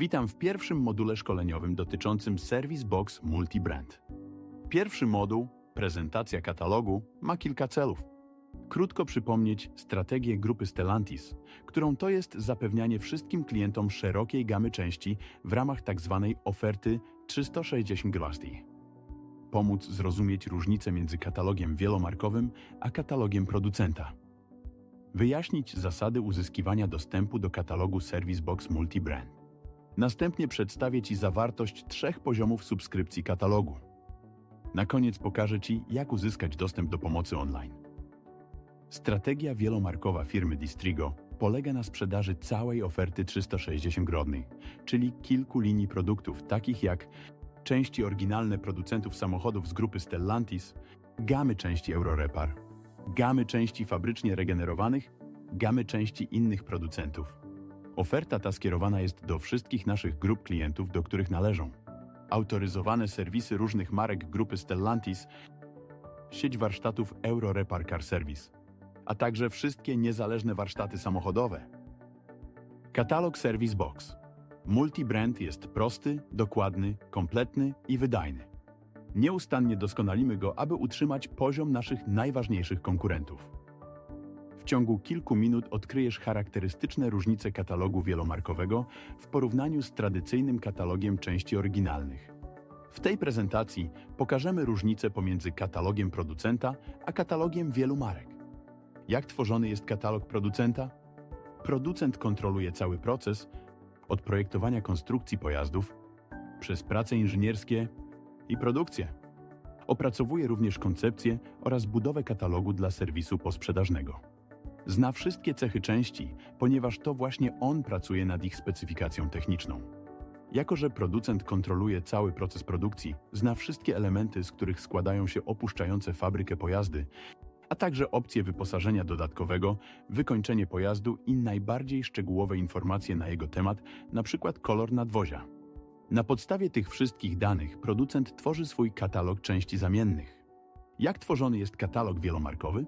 Witam w pierwszym module szkoleniowym dotyczącym Service Box Multibrand. Pierwszy moduł, prezentacja katalogu, ma kilka celów. Krótko przypomnieć strategię grupy Stellantis, którą to jest zapewnianie wszystkim klientom szerokiej gamy części w ramach tzw. oferty 360 Glasty. Pomóc zrozumieć różnicę między katalogiem wielomarkowym a katalogiem producenta. Wyjaśnić zasady uzyskiwania dostępu do katalogu Service Box Multibrand. Następnie przedstawię Ci zawartość trzech poziomów subskrypcji katalogu. Na koniec pokażę Ci, jak uzyskać dostęp do pomocy online. Strategia wielomarkowa firmy Distrigo polega na sprzedaży całej oferty 360 grodnej, czyli kilku linii produktów, takich jak części oryginalne producentów samochodów z grupy Stellantis, gamy części Eurorepar, gamy części fabrycznie regenerowanych, gamy części innych producentów. Oferta ta skierowana jest do wszystkich naszych grup klientów, do których należą autoryzowane serwisy różnych marek grupy Stellantis, sieć warsztatów Eurorepar Car Service, a także wszystkie niezależne warsztaty samochodowe. Katalog Service Box. Multibrand jest prosty, dokładny, kompletny i wydajny. Nieustannie doskonalimy go, aby utrzymać poziom naszych najważniejszych konkurentów. Ciągu kilku minut odkryjesz charakterystyczne różnice katalogu wielomarkowego w porównaniu z tradycyjnym katalogiem części oryginalnych. W tej prezentacji pokażemy różnice pomiędzy katalogiem producenta a katalogiem wielu marek. Jak tworzony jest katalog producenta? Producent kontroluje cały proces od projektowania konstrukcji pojazdów przez prace inżynierskie i produkcję. Opracowuje również koncepcję oraz budowę katalogu dla serwisu posprzedażnego. Zna wszystkie cechy części, ponieważ to właśnie on pracuje nad ich specyfikacją techniczną. Jako, że producent kontroluje cały proces produkcji, zna wszystkie elementy, z których składają się opuszczające fabrykę pojazdy, a także opcje wyposażenia dodatkowego, wykończenie pojazdu i najbardziej szczegółowe informacje na jego temat, np. kolor nadwozia. Na podstawie tych wszystkich danych producent tworzy swój katalog części zamiennych. Jak tworzony jest katalog wielomarkowy?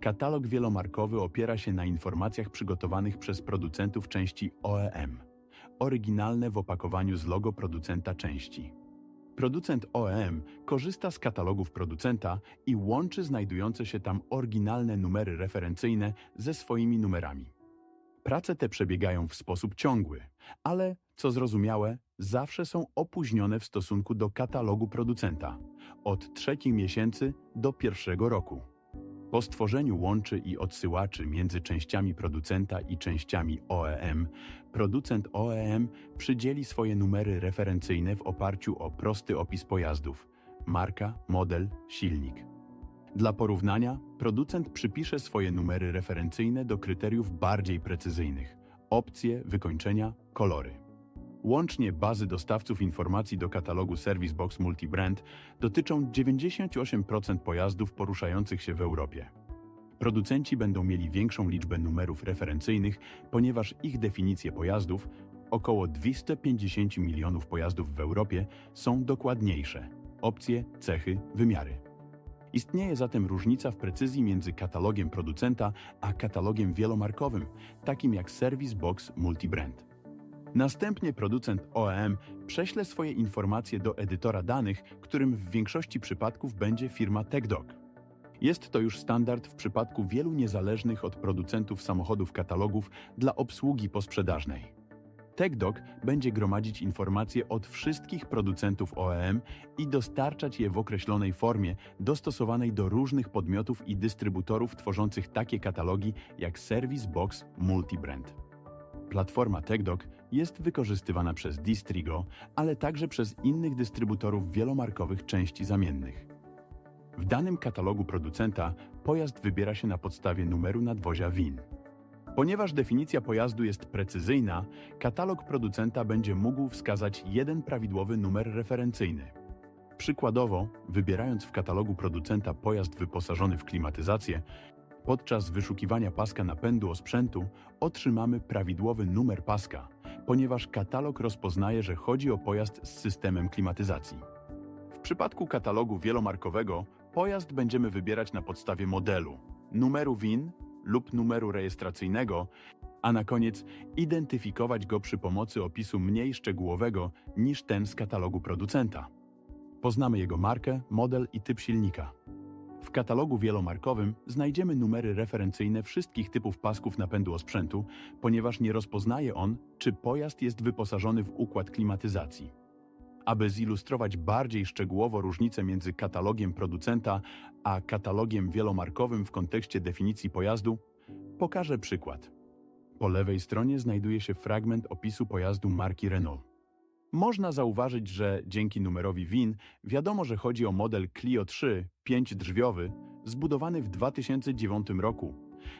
Katalog wielomarkowy opiera się na informacjach przygotowanych przez producentów części OEM, oryginalne w opakowaniu z logo producenta części. Producent OEM korzysta z katalogów producenta i łączy znajdujące się tam oryginalne numery referencyjne ze swoimi numerami. Prace te przebiegają w sposób ciągły, ale, co zrozumiałe, zawsze są opóźnione w stosunku do katalogu producenta od trzech miesięcy do pierwszego roku. Po stworzeniu łączy i odsyłaczy między częściami producenta i częściami OEM, producent OEM przydzieli swoje numery referencyjne w oparciu o prosty opis pojazdów marka, model, silnik. Dla porównania, producent przypisze swoje numery referencyjne do kryteriów bardziej precyzyjnych opcje, wykończenia, kolory. Łącznie bazy dostawców informacji do katalogu Service Box Multibrand dotyczą 98% pojazdów poruszających się w Europie. Producenci będą mieli większą liczbę numerów referencyjnych, ponieważ ich definicje pojazdów, około 250 milionów pojazdów w Europie, są dokładniejsze. Opcje, cechy, wymiary. Istnieje zatem różnica w precyzji między katalogiem producenta a katalogiem wielomarkowym, takim jak Service Box Multibrand. Następnie producent OEM prześle swoje informacje do edytora danych, którym w większości przypadków będzie firma TechDoc. Jest to już standard w przypadku wielu niezależnych od producentów samochodów katalogów dla obsługi posprzedażnej. TechDoc będzie gromadzić informacje od wszystkich producentów OEM i dostarczać je w określonej formie, dostosowanej do różnych podmiotów i dystrybutorów tworzących takie katalogi jak Service Box Multibrand. Platforma TechDoc jest wykorzystywana przez Distrigo, ale także przez innych dystrybutorów wielomarkowych części zamiennych. W danym katalogu producenta pojazd wybiera się na podstawie numeru nadwozia WIN. Ponieważ definicja pojazdu jest precyzyjna, katalog producenta będzie mógł wskazać jeden prawidłowy numer referencyjny. Przykładowo, wybierając w katalogu producenta pojazd wyposażony w klimatyzację, Podczas wyszukiwania paska napędu osprzętu otrzymamy prawidłowy numer paska, ponieważ katalog rozpoznaje, że chodzi o pojazd z systemem klimatyzacji. W przypadku katalogu wielomarkowego pojazd będziemy wybierać na podstawie modelu, numeru WIN lub numeru rejestracyjnego, a na koniec identyfikować go przy pomocy opisu mniej szczegółowego niż ten z katalogu producenta. Poznamy jego markę, model i typ silnika. W katalogu wielomarkowym znajdziemy numery referencyjne wszystkich typów pasków napędu osprzętu, ponieważ nie rozpoznaje on, czy pojazd jest wyposażony w układ klimatyzacji. Aby zilustrować bardziej szczegółowo różnicę między katalogiem producenta a katalogiem wielomarkowym w kontekście definicji pojazdu, pokażę przykład. Po lewej stronie znajduje się fragment opisu pojazdu marki Renault. Można zauważyć, że dzięki numerowi WIN wiadomo, że chodzi o model Clio 3 pięciodrzwiowy zbudowany w 2009 roku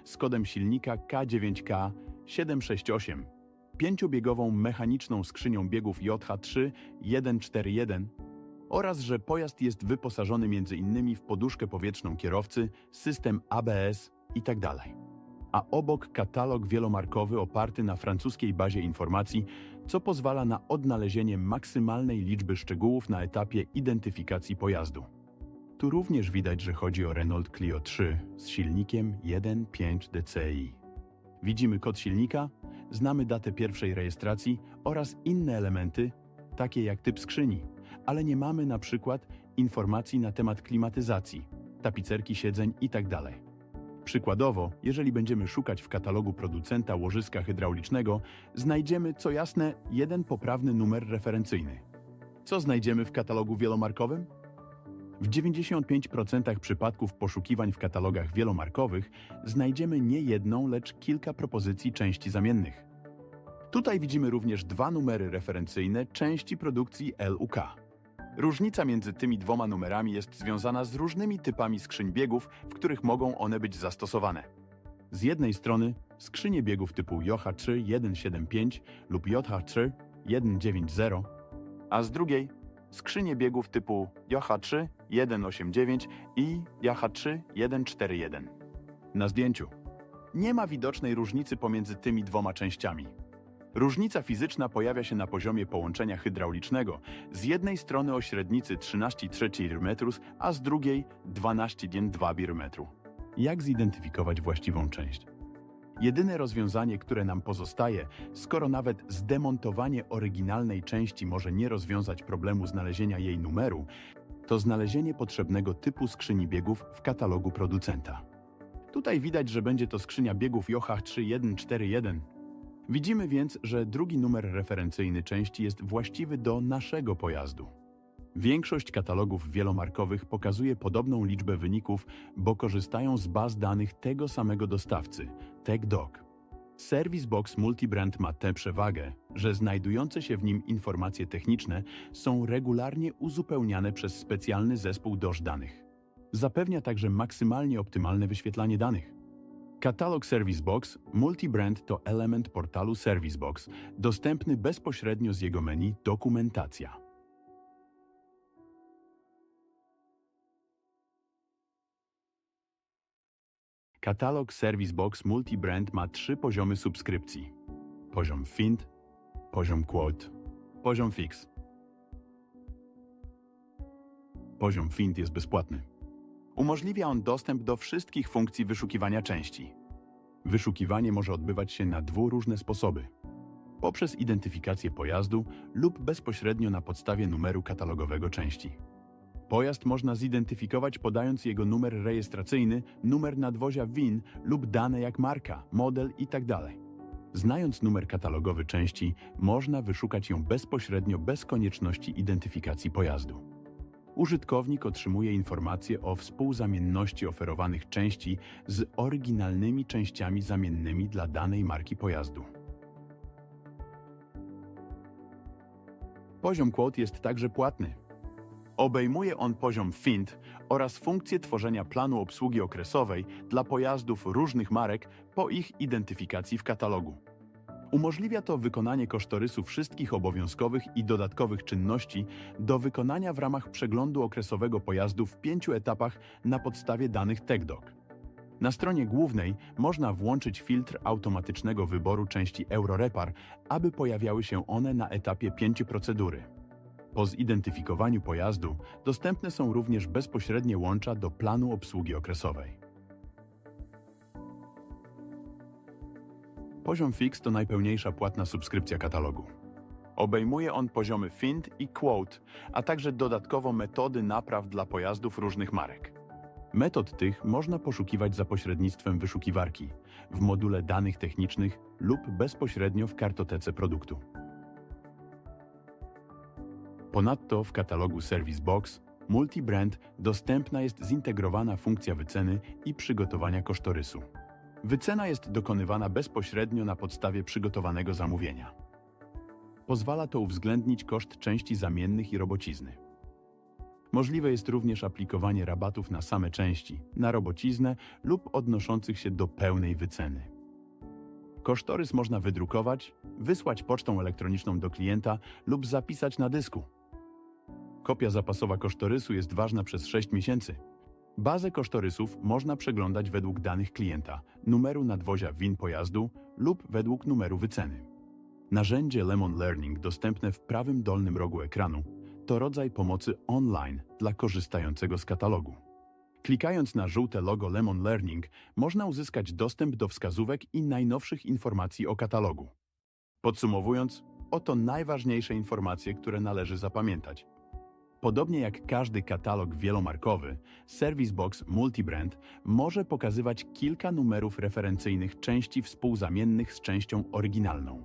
z kodem silnika K9K 768, pięciobiegową mechaniczną skrzynią biegów JH3 141 oraz że pojazd jest wyposażony m.in. w poduszkę powietrzną kierowcy, system ABS itd. A obok katalog wielomarkowy oparty na francuskiej bazie informacji, co pozwala na odnalezienie maksymalnej liczby szczegółów na etapie identyfikacji pojazdu. Tu również widać, że chodzi o Renault Clio 3 z silnikiem 1.5 DCI. Widzimy kod silnika, znamy datę pierwszej rejestracji oraz inne elementy, takie jak typ skrzyni, ale nie mamy na przykład informacji na temat klimatyzacji, tapicerki siedzeń itd. Przykładowo, jeżeli będziemy szukać w katalogu producenta łożyska hydraulicznego, znajdziemy, co jasne, jeden poprawny numer referencyjny. Co znajdziemy w katalogu wielomarkowym? W 95% przypadków poszukiwań w katalogach wielomarkowych znajdziemy nie jedną, lecz kilka propozycji części zamiennych. Tutaj widzimy również dwa numery referencyjne części produkcji LUK. Różnica między tymi dwoma numerami jest związana z różnymi typami skrzyń biegów, w których mogą one być zastosowane. Z jednej strony skrzynie biegów typu JH3 175 lub JH3 190, a z drugiej skrzynie biegów typu JH3 189 i JH3 141. Na zdjęciu nie ma widocznej różnicy pomiędzy tymi dwoma częściami. Różnica fizyczna pojawia się na poziomie połączenia hydraulicznego, z jednej strony o średnicy 13,3 mm, a z drugiej 12,2 mm. Jak zidentyfikować właściwą część? Jedyne rozwiązanie, które nam pozostaje, skoro nawet zdemontowanie oryginalnej części może nie rozwiązać problemu znalezienia jej numeru, to znalezienie potrzebnego typu skrzyni biegów w katalogu producenta. Tutaj widać, że będzie to skrzynia biegów Jocha 3141. Widzimy więc, że drugi numer referencyjny części jest właściwy do naszego pojazdu. Większość katalogów wielomarkowych pokazuje podobną liczbę wyników, bo korzystają z baz danych tego samego dostawcy, TechDoc. Service Box Multibrand ma tę przewagę, że znajdujące się w nim informacje techniczne są regularnie uzupełniane przez specjalny zespół DOS danych. Zapewnia także maksymalnie optymalne wyświetlanie danych. Katalog Service Box Multibrand to element portalu Service Box, dostępny bezpośrednio z jego menu Dokumentacja. Katalog Service Box Multibrand ma trzy poziomy subskrypcji. Poziom Find, poziom Quote, poziom Fix. Poziom Find jest bezpłatny. Umożliwia on dostęp do wszystkich funkcji wyszukiwania części. Wyszukiwanie może odbywać się na dwu różne sposoby. Poprzez identyfikację pojazdu lub bezpośrednio na podstawie numeru katalogowego części. Pojazd można zidentyfikować podając jego numer rejestracyjny, numer nadwozia WIN lub dane jak marka, model itd. Znając numer katalogowy części, można wyszukać ją bezpośrednio bez konieczności identyfikacji pojazdu. Użytkownik otrzymuje informacje o współzamienności oferowanych części z oryginalnymi częściami zamiennymi dla danej marki pojazdu. Poziom quote jest także płatny. Obejmuje on poziom FINT oraz funkcję tworzenia planu obsługi okresowej dla pojazdów różnych marek po ich identyfikacji w katalogu. Umożliwia to wykonanie kosztorysu wszystkich obowiązkowych i dodatkowych czynności do wykonania w ramach przeglądu okresowego pojazdu w pięciu etapach na podstawie danych TechDoc. Na stronie głównej można włączyć filtr automatycznego wyboru części Eurorepar, aby pojawiały się one na etapie pięciu procedury. Po zidentyfikowaniu pojazdu dostępne są również bezpośrednie łącza do planu obsługi okresowej. Poziom Fix to najpełniejsza płatna subskrypcja katalogu. Obejmuje on poziomy Find i Quote, a także dodatkowo metody napraw dla pojazdów różnych marek. Metod tych można poszukiwać za pośrednictwem wyszukiwarki, w module danych technicznych lub bezpośrednio w kartotece produktu. Ponadto w katalogu Service Box Multibrand dostępna jest zintegrowana funkcja wyceny i przygotowania kosztorysu. Wycena jest dokonywana bezpośrednio na podstawie przygotowanego zamówienia. Pozwala to uwzględnić koszt części zamiennych i robocizny. Możliwe jest również aplikowanie rabatów na same części, na robociznę lub odnoszących się do pełnej wyceny. Kosztorys można wydrukować, wysłać pocztą elektroniczną do klienta lub zapisać na dysku. Kopia zapasowa kosztorysu jest ważna przez 6 miesięcy. Bazę kosztorysów można przeglądać według danych klienta, numeru nadwozia WIN pojazdu lub według numeru wyceny. Narzędzie Lemon Learning dostępne w prawym dolnym rogu ekranu to rodzaj pomocy online dla korzystającego z katalogu. Klikając na żółte logo Lemon Learning można uzyskać dostęp do wskazówek i najnowszych informacji o katalogu. Podsumowując, oto najważniejsze informacje, które należy zapamiętać. Podobnie jak każdy katalog wielomarkowy, Service Box Multibrand może pokazywać kilka numerów referencyjnych części współzamiennych z częścią oryginalną.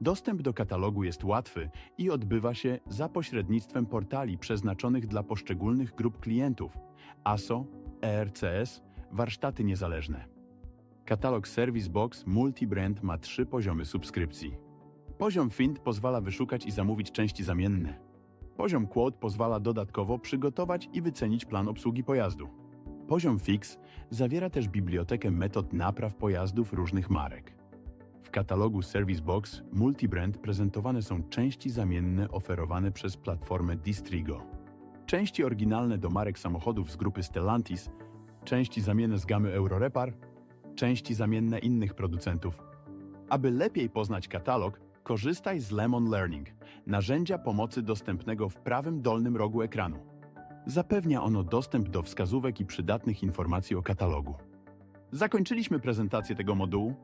Dostęp do katalogu jest łatwy i odbywa się za pośrednictwem portali przeznaczonych dla poszczególnych grup klientów ASO, ERCS, warsztaty niezależne. Katalog Service Box Multibrand ma trzy poziomy subskrypcji. Poziom Find pozwala wyszukać i zamówić części zamienne. Poziom Quote pozwala dodatkowo przygotować i wycenić plan obsługi pojazdu. Poziom Fix zawiera też bibliotekę metod napraw pojazdów różnych marek. W katalogu Service Box Multibrand prezentowane są części zamienne oferowane przez platformę Distrigo. Części oryginalne do marek samochodów z grupy Stellantis, części zamienne z gamy Eurorepar, części zamienne innych producentów. Aby lepiej poznać katalog, korzystaj z Lemon Learning, narzędzia pomocy dostępnego w prawym dolnym rogu ekranu. Zapewnia ono dostęp do wskazówek i przydatnych informacji o katalogu. Zakończyliśmy prezentację tego modułu.